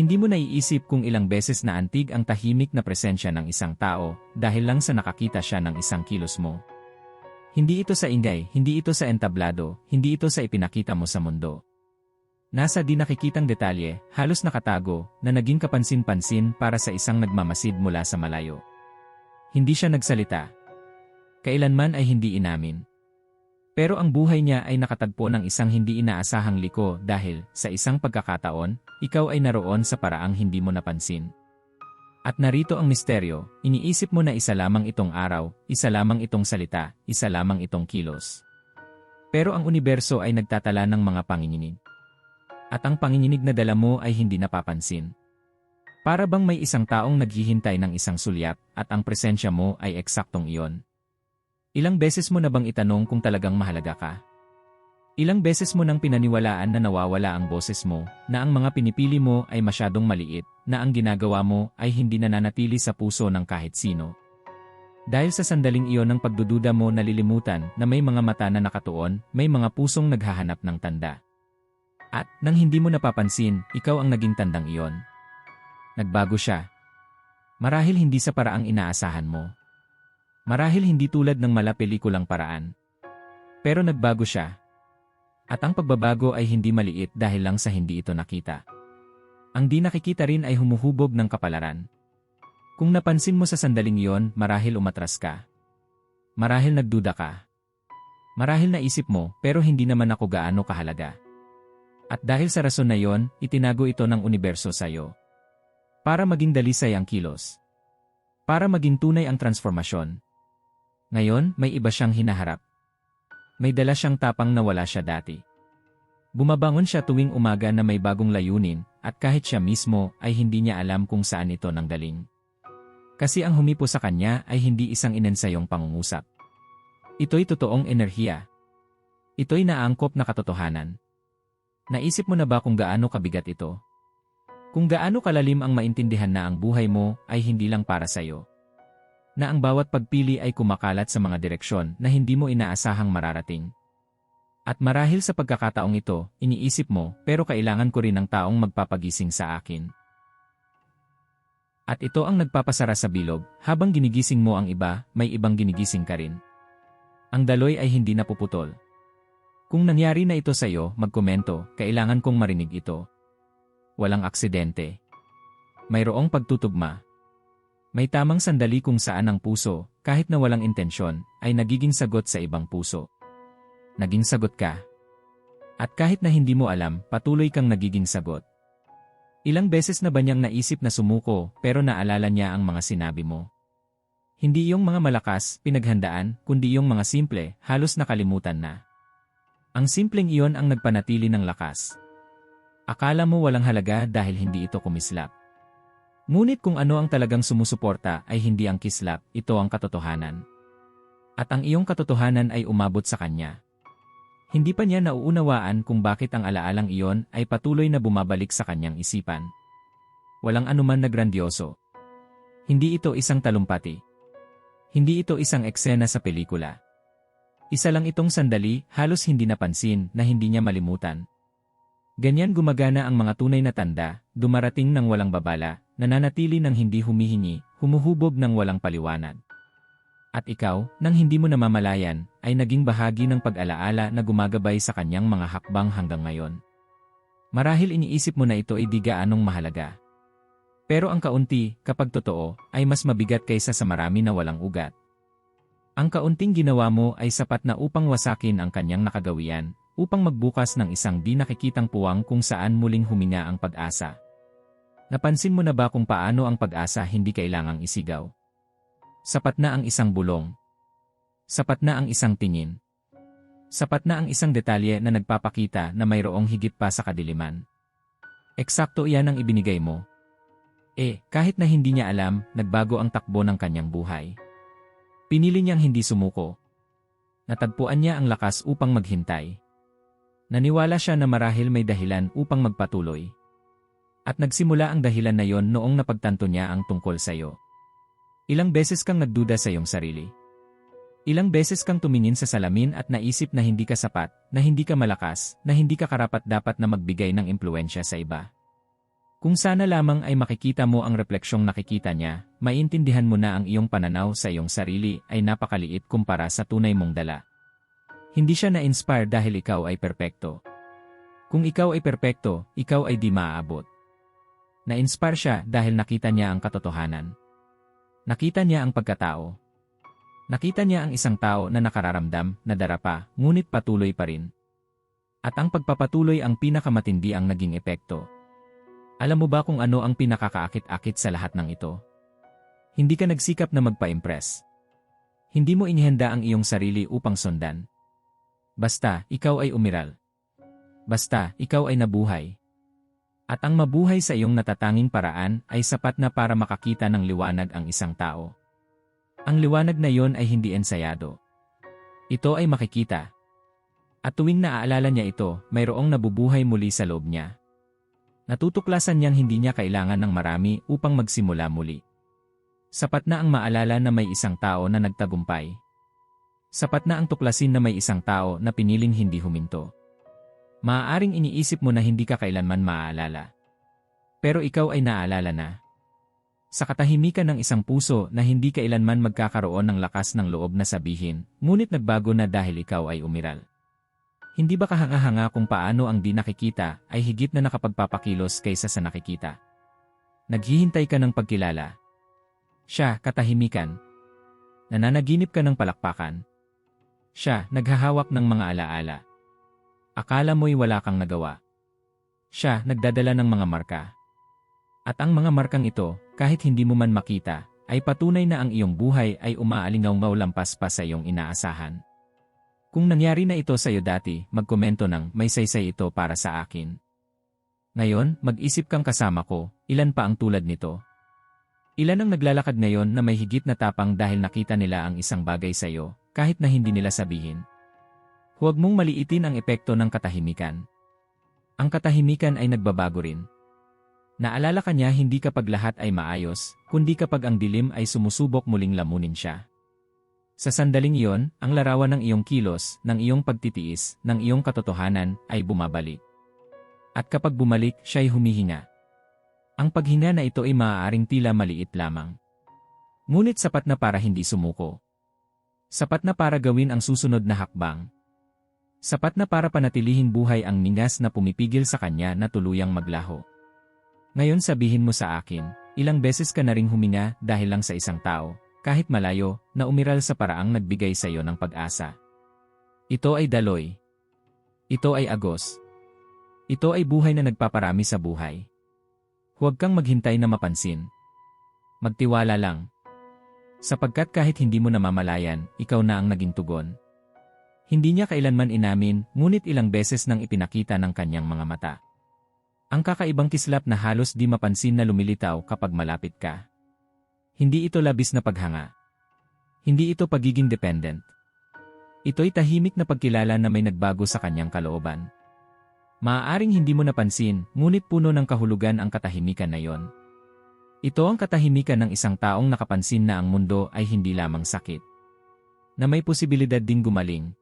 Hindi mo naiisip kung ilang beses na antig ang tahimik na presensya ng isang tao dahil lang sa nakakita siya ng isang kilos mo. Hindi ito sa ingay, hindi ito sa entablado, hindi ito sa ipinakita mo sa mundo. Nasa di nakikitang detalye, halos nakatago, na naging kapansin-pansin para sa isang nagmamasid mula sa malayo. Hindi siya nagsalita. Kailanman ay hindi inamin. Pero ang buhay niya ay nakatagpo ng isang hindi inaasahang liko dahil, sa isang pagkakataon, ikaw ay naroon sa paraang hindi mo napansin. At narito ang misteryo, iniisip mo na isa lamang itong araw, isa lamang itong salita, isa lamang itong kilos. Pero ang universo ay nagtatala ng mga panginginig. At ang panginginig na dala mo ay hindi napapansin. Para bang may isang taong naghihintay ng isang sulyap at ang presensya mo ay eksaktong iyon. Ilang beses mo na bang itanong kung talagang mahalaga ka? Ilang beses mo nang pinaniwalaan na nawawala ang boses mo, na ang mga pinipili mo ay masyadong maliit, na ang ginagawa mo ay hindi nananatili sa puso ng kahit sino. Dahil sa sandaling iyon ng pagdududa mo nalilimutan na may mga mata na nakatuon, may mga pusong naghahanap ng tanda. At, nang hindi mo napapansin, ikaw ang naging tandang iyon. Nagbago siya. Marahil hindi sa paraang inaasahan mo. Marahil hindi tulad ng mala pelikulang paraan. Pero nagbago siya. At ang pagbabago ay hindi maliit dahil lang sa hindi ito nakita. Ang di nakikita rin ay humuhubog ng kapalaran. Kung napansin mo sa sandaling iyon, marahil umatras ka. Marahil nagduda ka. Marahil naisip mo, pero hindi naman ako gaano kahalaga. At dahil sa rason na iyon, itinago ito ng universo sa iyo. Para maging dalisay ang kilos. Para maging tunay ang transformasyon. Ngayon, may iba siyang hinaharap. May dala siyang tapang na wala siya dati. Bumabangon siya tuwing umaga na may bagong layunin, at kahit siya mismo ay hindi niya alam kung saan ito nanggaling. Kasi ang humipo sa kanya ay hindi isang inensayong pangungusap. Ito'y totoong enerhiya. Ito'y naangkop na katotohanan. Naisip mo na ba kung gaano kabigat ito? Kung gaano kalalim ang maintindihan na ang buhay mo ay hindi lang para sa'yo na ang bawat pagpili ay kumakalat sa mga direksyon na hindi mo inaasahang mararating. At marahil sa pagkakataong ito, iniisip mo, pero kailangan ko rin ng taong magpapagising sa akin. At ito ang nagpapasara sa bilog, habang ginigising mo ang iba, may ibang ginigising ka rin. Ang daloy ay hindi napuputol. Kung nangyari na ito sa iyo, magkomento, kailangan kong marinig ito. Walang aksidente. Mayroong pagtutugma, may tamang sandali kung saan ang puso, kahit na walang intensyon, ay nagiging sagot sa ibang puso. Naging sagot ka. At kahit na hindi mo alam, patuloy kang nagiging sagot. Ilang beses na ba niyang naisip na sumuko pero naalala niya ang mga sinabi mo? Hindi yung mga malakas, pinaghandaan, kundi yung mga simple, halos nakalimutan na. Ang simpleng iyon ang nagpanatili ng lakas. Akala mo walang halaga dahil hindi ito kumislap. Ngunit kung ano ang talagang sumusuporta ay hindi ang kislap, ito ang katotohanan. At ang iyong katotohanan ay umabot sa kanya. Hindi pa niya nauunawaan kung bakit ang alaalang iyon ay patuloy na bumabalik sa kanyang isipan. Walang anuman na grandioso. Hindi ito isang talumpati. Hindi ito isang eksena sa pelikula. Isa lang itong sandali, halos hindi napansin, na hindi niya malimutan. Ganyan gumagana ang mga tunay na tanda, dumarating ng walang babala, nananatili ng hindi humihingi, humuhubog ng walang paliwanag. At ikaw, nang hindi mo namamalayan, ay naging bahagi ng pag-alaala na gumagabay sa kanyang mga hakbang hanggang ngayon. Marahil iniisip mo na ito ay di gaanong mahalaga. Pero ang kaunti, kapag totoo, ay mas mabigat kaysa sa marami na walang ugat. Ang kaunting ginawa mo ay sapat na upang wasakin ang kanyang nakagawian, upang magbukas ng isang di nakikitang puwang kung saan muling huminga ang pag-asa. Napansin mo na ba kung paano ang pag-asa hindi kailangang isigaw? Sapat na ang isang bulong. Sapat na ang isang tingin. Sapat na ang isang detalye na nagpapakita na mayroong higit pa sa kadiliman. Eksakto iyan ang ibinigay mo. Eh, kahit na hindi niya alam, nagbago ang takbo ng kanyang buhay. Pinili niyang hindi sumuko. Natagpuan niya ang lakas upang maghintay. Naniwala siya na marahil may dahilan upang magpatuloy. At nagsimula ang dahilan na yon noong napagtanto niya ang tungkol sa iyo. Ilang beses kang nagduda sa iyong sarili. Ilang beses kang tumingin sa salamin at naisip na hindi ka sapat, na hindi ka malakas, na hindi ka karapat dapat na magbigay ng impluensya sa iba. Kung sana lamang ay makikita mo ang refleksyong nakikita niya, maintindihan mo na ang iyong pananaw sa iyong sarili ay napakaliit kumpara sa tunay mong dala. Hindi siya na-inspire dahil ikaw ay perpekto. Kung ikaw ay perpekto, ikaw ay di maaabot. Na-inspire siya dahil nakita niya ang katotohanan. Nakita niya ang pagkatao. Nakita niya ang isang tao na nakararamdam, nadarapa, ngunit patuloy pa rin. At ang pagpapatuloy ang pinakamatindi ang naging epekto. Alam mo ba kung ano ang pinakakaakit-akit sa lahat ng ito? Hindi ka nagsikap na magpa-impress. Hindi mo inihanda ang iyong sarili upang sundan. Basta, ikaw ay umiral. Basta, ikaw ay nabuhay. At ang mabuhay sa iyong natatanging paraan ay sapat na para makakita ng liwanag ang isang tao. Ang liwanag na iyon ay hindi ensayado. Ito ay makikita. At tuwing naaalala niya ito, mayroong nabubuhay muli sa loob niya. Natutuklasan niyang hindi niya kailangan ng marami upang magsimula muli. Sapat na ang maalala na may isang tao na nagtagumpay. Sapat na ang tuklasin na may isang tao na piniling hindi huminto. Maaaring iniisip mo na hindi ka kailanman maaalala. Pero ikaw ay naaalala na. Sa katahimikan ng isang puso na hindi kailanman magkakaroon ng lakas ng loob na sabihin, ngunit nagbago na dahil ikaw ay umiral. Hindi ba kahanga-hanga kung paano ang di nakikita ay higit na nakapagpapakilos kaysa sa nakikita? Naghihintay ka ng pagkilala. Siya, katahimikan. Nananaginip ka ng palakpakan. Siya, naghahawak ng mga alaala. Akala mo'y wala kang nagawa. Siya, nagdadala ng mga marka. At ang mga markang ito, kahit hindi mo man makita, ay patunay na ang iyong buhay ay umaalingaw-ngaw lampas pa sa iyong inaasahan. Kung nangyari na ito sa iyo dati, magkomento ng may saysay ito para sa akin. Ngayon, mag-isip kang kasama ko, ilan pa ang tulad nito? Ilan ang naglalakad ngayon na may higit na tapang dahil nakita nila ang isang bagay sa iyo, kahit na hindi nila sabihin? Huwag mong maliitin ang epekto ng katahimikan. Ang katahimikan ay nagbabago rin. Naalala ka niya hindi kapag lahat ay maayos, kundi kapag ang dilim ay sumusubok muling lamunin siya. Sa sandaling iyon, ang larawan ng iyong kilos, ng iyong pagtitiis, ng iyong katotohanan, ay bumabalik. At kapag bumalik, siya'y humihinga. Ang paghinga na ito ay maaaring tila maliit lamang. Ngunit sapat na para hindi sumuko. Sapat na para gawin ang susunod na hakbang. Sapat na para panatilihin buhay ang ningas na pumipigil sa kanya na tuluyang maglaho. Ngayon sabihin mo sa akin, ilang beses ka na ring huminga dahil lang sa isang tao, kahit malayo, na umiral sa paraang nagbigay sa iyo ng pag-asa. Ito ay daloy. Ito ay agos. Ito ay buhay na nagpaparami sa buhay. Huwag kang maghintay na mapansin. Magtiwala lang. Sapagkat kahit hindi mo namamalayan, ikaw na ang naging tugon. Hindi niya kailanman inamin, ngunit ilang beses nang ipinakita ng kanyang mga mata. Ang kakaibang kislap na halos di mapansin na lumilitaw kapag malapit ka. Hindi ito labis na paghanga. Hindi ito pagiging dependent. Ito'y tahimik na pagkilala na may nagbago sa kanyang kalooban. Maaaring hindi mo napansin, ngunit puno ng kahulugan ang katahimikan na yon. Ito ang katahimikan ng isang taong nakapansin na ang mundo ay hindi lamang sakit. Na may posibilidad ding gumaling.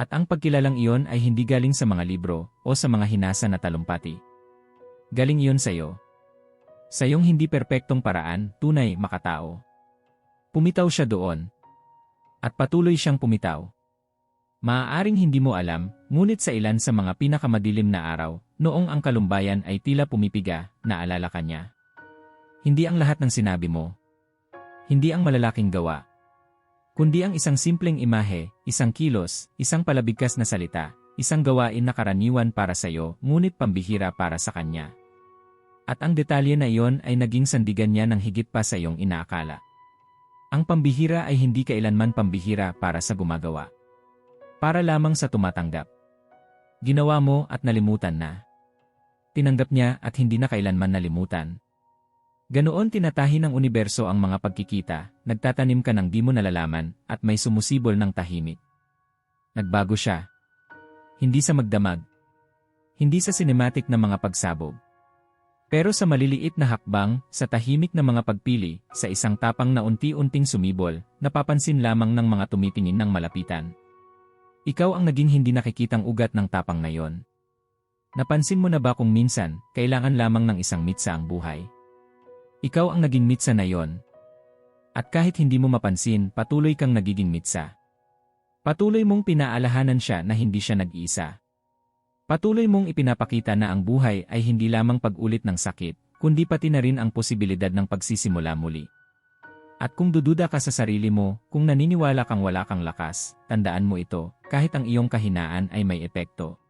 At ang pagkilalang iyon ay hindi galing sa mga libro o sa mga hinasa na talumpati. Galing iyon sa iyo. Sa iyong hindi perpektong paraan, tunay makatao. Pumitaw siya doon. At patuloy siyang pumitaw. Maaaring hindi mo alam, ngunit sa ilan sa mga pinakamadilim na araw, noong ang kalumbayan ay tila pumipiga, naalala ka niya. Hindi ang lahat ng sinabi mo. Hindi ang malalaking gawa. Kundi ang isang simpleng imahe, isang kilos, isang palabigkas na salita, isang gawain na karaniwan para sa iyo, ngunit pambihira para sa kanya. At ang detalye na iyon ay naging sandigan niya ng higit pa sa iyong inaakala. Ang pambihira ay hindi kailanman pambihira para sa gumagawa. Para lamang sa tumatanggap. Ginawa mo at nalimutan na. Tinanggap niya at hindi na kailanman nalimutan. Ganoon tinatahi ng universo ang mga pagkikita, nagtatanim ka ng di mo nalalaman, at may sumusibol ng tahimik. Nagbago siya. Hindi sa magdamag. Hindi sa cinematic na mga pagsabog. Pero sa maliliit na hakbang, sa tahimik na mga pagpili, sa isang tapang na unti-unting sumibol, napapansin lamang ng mga tumitingin ng malapitan. Ikaw ang naging hindi nakikitang ugat ng tapang na yon. Napansin mo na ba kung minsan, kailangan lamang ng isang mitsa ang buhay? Ikaw ang naging mitsa na yon. At kahit hindi mo mapansin, patuloy kang nagiging mitsa. Patuloy mong pinaalahanan siya na hindi siya nag-iisa. Patuloy mong ipinapakita na ang buhay ay hindi lamang pag-ulit ng sakit, kundi pati na rin ang posibilidad ng pagsisimula muli. At kung dududa ka sa sarili mo, kung naniniwala kang wala kang lakas, tandaan mo ito, kahit ang iyong kahinaan ay may epekto.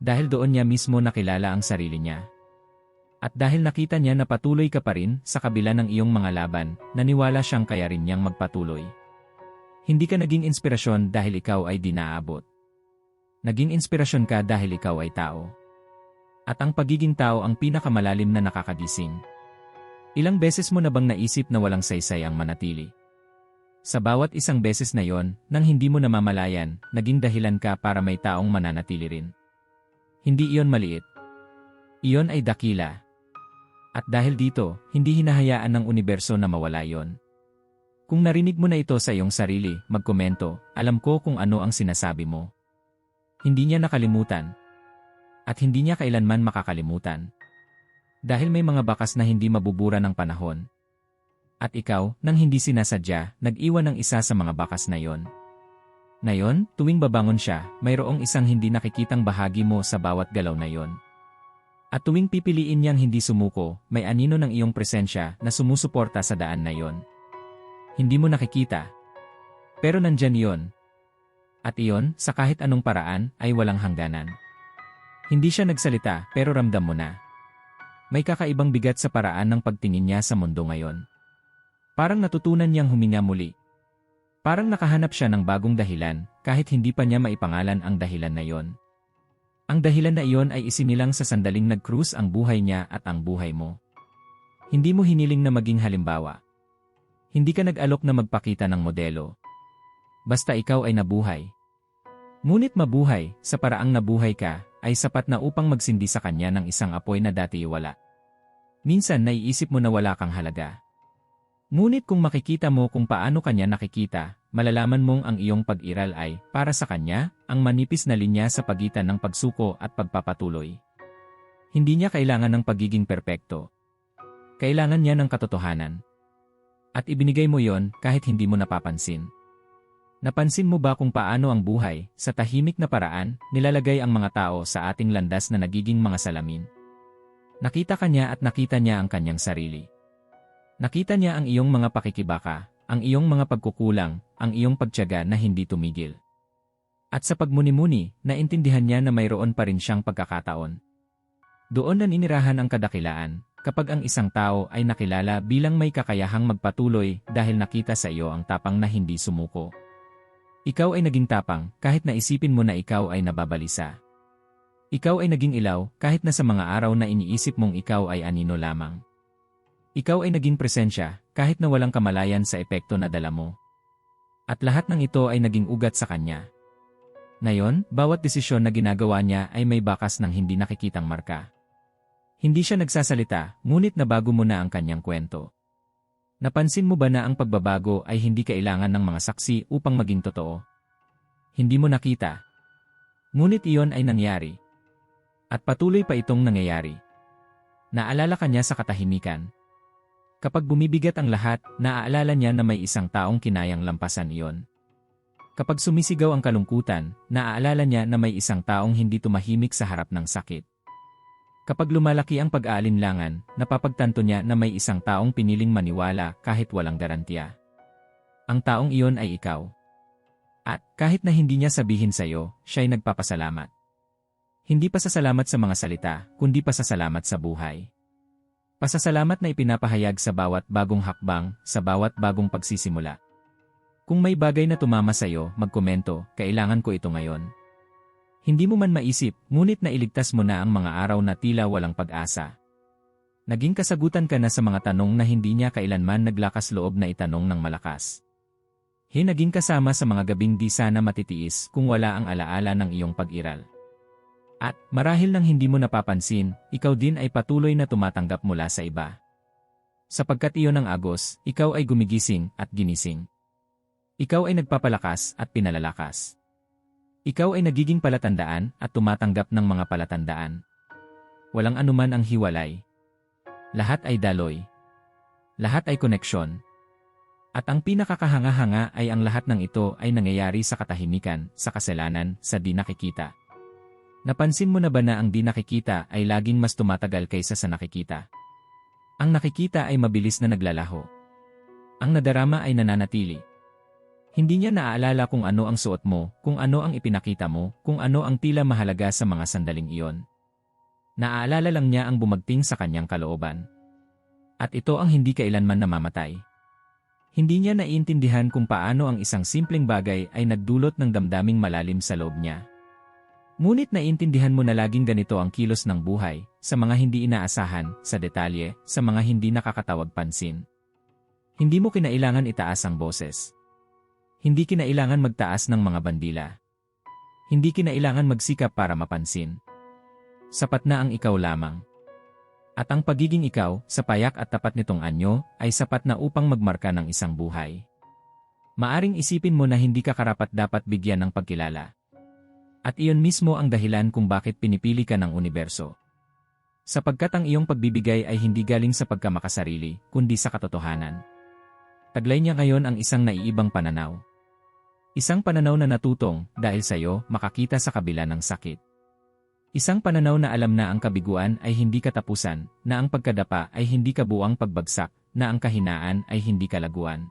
Dahil doon niya mismo nakilala ang sarili niya. At dahil nakita niya na patuloy ka pa rin sa kabila ng iyong mga laban, naniwala siyang kaya rin niyang magpatuloy. Hindi ka naging inspirasyon dahil ikaw ay dinaabot. Naging inspirasyon ka dahil ikaw ay tao. At ang pagiging tao ang pinakamalalim na nakakagising. Ilang beses mo na bang naisip na walang saysay ang manatili? Sa bawat isang beses na yon, nang hindi mo namamalayan, naging dahilan ka para may taong mananatili rin. Hindi iyon maliit. Iyon ay dakila. At dahil dito, hindi hinahayaan ng universo na mawala yon. Kung narinig mo na ito sa iyong sarili, magkomento, alam ko kung ano ang sinasabi mo. Hindi niya nakalimutan. At hindi niya kailanman makakalimutan. Dahil may mga bakas na hindi mabubura ng panahon. At ikaw, nang hindi sinasadya, nag-iwan ng isa sa mga bakas na yon. Ngayon, tuwing babangon siya, mayroong isang hindi nakikitang bahagi mo sa bawat galaw na yon. At tuwing pipiliin niyang hindi sumuko, may anino ng iyong presensya na sumusuporta sa daan na yon. Hindi mo nakikita. Pero nandyan yon. At iyon, sa kahit anong paraan, ay walang hangganan. Hindi siya nagsalita, pero ramdam mo na. May kakaibang bigat sa paraan ng pagtingin niya sa mundo ngayon. Parang natutunan niyang huminga muli, Parang nakahanap siya ng bagong dahilan, kahit hindi pa niya maipangalan ang dahilan na iyon. Ang dahilan na iyon ay isinilang sa sandaling nag-cruise ang buhay niya at ang buhay mo. Hindi mo hiniling na maging halimbawa. Hindi ka nag-alok na magpakita ng modelo. Basta ikaw ay nabuhay. Ngunit mabuhay, sa paraang nabuhay ka, ay sapat na upang magsindi sa kanya ng isang apoy na dati wala. Minsan naiisip mo na wala kang halaga. Ngunit kung makikita mo kung paano kanya nakikita, malalaman mong ang iyong pag-iral ay, para sa kanya, ang manipis na linya sa pagitan ng pagsuko at pagpapatuloy. Hindi niya kailangan ng pagiging perpekto. Kailangan niya ng katotohanan. At ibinigay mo yon kahit hindi mo napapansin. Napansin mo ba kung paano ang buhay, sa tahimik na paraan, nilalagay ang mga tao sa ating landas na nagiging mga salamin? Nakita kanya at nakita niya ang kanyang sarili. Nakita niya ang iyong mga pakikibaka, ang iyong mga pagkukulang, ang iyong pagtyaga na hindi tumigil. At sa pagmuni-muni, naintindihan niya na mayroon pa rin siyang pagkakataon. Doon na ninirahan ang kadakilaan, kapag ang isang tao ay nakilala bilang may kakayahang magpatuloy dahil nakita sa iyo ang tapang na hindi sumuko. Ikaw ay naging tapang kahit na isipin mo na ikaw ay nababalisa. Ikaw ay naging ilaw kahit na sa mga araw na iniisip mong ikaw ay anino lamang. Ikaw ay naging presensya, kahit na walang kamalayan sa epekto na dala mo. At lahat ng ito ay naging ugat sa kanya. Ngayon, bawat desisyon na ginagawa niya ay may bakas ng hindi nakikitang marka. Hindi siya nagsasalita, ngunit nabago mo na ang kanyang kwento. Napansin mo ba na ang pagbabago ay hindi kailangan ng mga saksi upang maging totoo? Hindi mo nakita. Ngunit iyon ay nangyari. At patuloy pa itong nangyayari. Naalala ka niya sa katahimikan, Kapag bumibigat ang lahat, naaalala niya na may isang taong kinayang lampasan iyon. Kapag sumisigaw ang kalungkutan, naaalala niya na may isang taong hindi tumahimik sa harap ng sakit. Kapag lumalaki ang pag-aalinlangan, napapagtanto niya na may isang taong piniling maniwala kahit walang garantiya. Ang taong iyon ay ikaw. At kahit na hindi niya sabihin sa iyo, siya'y nagpapasalamat. Hindi pa sa salamat sa mga salita, kundi pa sa salamat sa buhay. Pasasalamat na ipinapahayag sa bawat bagong hakbang, sa bawat bagong pagsisimula. Kung may bagay na tumama sa iyo, magkomento, kailangan ko ito ngayon. Hindi mo man maisip, ngunit nailigtas mo na ang mga araw na tila walang pag-asa. Naging kasagutan ka na sa mga tanong na hindi niya kailanman naglakas loob na itanong ng malakas. Hinaging kasama sa mga gabing di sana matitiis kung wala ang alaala ng iyong pag-iral. At, marahil nang hindi mo napapansin, ikaw din ay patuloy na tumatanggap mula sa iba. Sapagkat iyon ang agos, ikaw ay gumigising at ginising. Ikaw ay nagpapalakas at pinalalakas. Ikaw ay nagiging palatandaan at tumatanggap ng mga palatandaan. Walang anuman ang hiwalay. Lahat ay daloy. Lahat ay koneksyon. At ang pinakakahanga-hanga ay ang lahat ng ito ay nangyayari sa katahimikan, sa kasalanan, sa di nakikita. Napansin mo na ba na ang di nakikita ay laging mas tumatagal kaysa sa nakikita? Ang nakikita ay mabilis na naglalaho. Ang nadarama ay nananatili. Hindi niya naaalala kung ano ang suot mo, kung ano ang ipinakita mo, kung ano ang tila mahalaga sa mga sandaling iyon. Naaalala lang niya ang bumagting sa kanyang kalooban. At ito ang hindi kailanman namamatay. Hindi niya naiintindihan kung paano ang isang simpleng bagay ay nagdulot ng damdaming malalim sa loob niya. Ngunit naiintindihan mo na laging ganito ang kilos ng buhay, sa mga hindi inaasahan, sa detalye, sa mga hindi nakakatawag pansin. Hindi mo kinailangan itaas ang boses. Hindi kinailangan magtaas ng mga bandila. Hindi kinailangan magsikap para mapansin. Sapat na ang ikaw lamang. At ang pagiging ikaw, sa payak at tapat nitong anyo, ay sapat na upang magmarka ng isang buhay. Maaring isipin mo na hindi ka karapat dapat bigyan ng pagkilala. At iyon mismo ang dahilan kung bakit pinipili ka ng universo. Sapagkat ang iyong pagbibigay ay hindi galing sa pagkamakasarili, kundi sa katotohanan. Taglay niya ngayon ang isang naiibang pananaw. Isang pananaw na natutong, dahil sa iyo, makakita sa kabila ng sakit. Isang pananaw na alam na ang kabiguan ay hindi katapusan, na ang pagkadapa ay hindi kabuang pagbagsak, na ang kahinaan ay hindi kalaguan.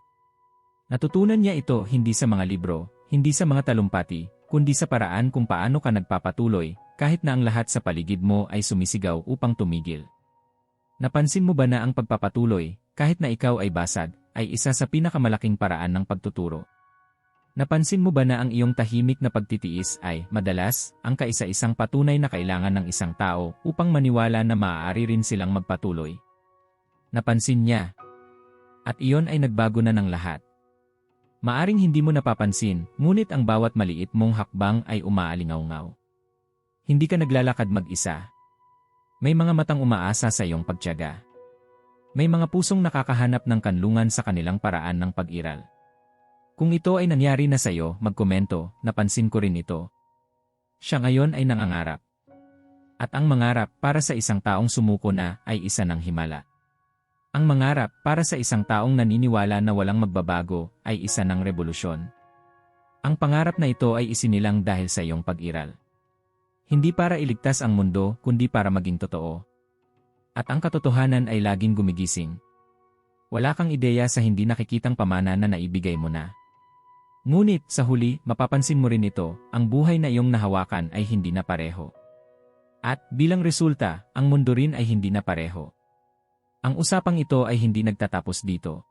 Natutunan niya ito hindi sa mga libro, hindi sa mga talumpati, kundi sa paraan kung paano ka nagpapatuloy, kahit na ang lahat sa paligid mo ay sumisigaw upang tumigil. Napansin mo ba na ang pagpapatuloy, kahit na ikaw ay basag, ay isa sa pinakamalaking paraan ng pagtuturo? Napansin mo ba na ang iyong tahimik na pagtitiis ay, madalas, ang kaisa-isang patunay na kailangan ng isang tao upang maniwala na maaari rin silang magpatuloy? Napansin niya. At iyon ay nagbago na ng lahat. Maaring hindi mo napapansin, ngunit ang bawat maliit mong hakbang ay umaalingaw-ngaw. Hindi ka naglalakad mag-isa. May mga matang umaasa sa iyong pagtiyaga. May mga pusong nakakahanap ng kanlungan sa kanilang paraan ng pag-iral. Kung ito ay nangyari na sa iyo, magkomento, napansin ko rin ito. Siya ngayon ay nangangarap. At ang mangarap para sa isang taong sumuko na ay isa ng himala. Ang mangarap para sa isang taong naniniwala na walang magbabago ay isa ng revolusyon. Ang pangarap na ito ay isinilang dahil sa iyong pag-iral. Hindi para iligtas ang mundo, kundi para maging totoo. At ang katotohanan ay laging gumigising. Wala kang ideya sa hindi nakikitang pamana na naibigay mo na. Ngunit, sa huli, mapapansin mo rin ito, ang buhay na iyong nahawakan ay hindi na pareho. At, bilang resulta, ang mundo rin ay hindi na pareho. Ang usapang ito ay hindi nagtatapos dito.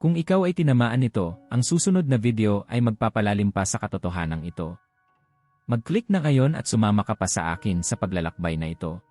Kung ikaw ay tinamaan nito, ang susunod na video ay magpapalalim pa sa katotohanan ito. Mag-click na ngayon at sumama ka pa sa akin sa paglalakbay na ito.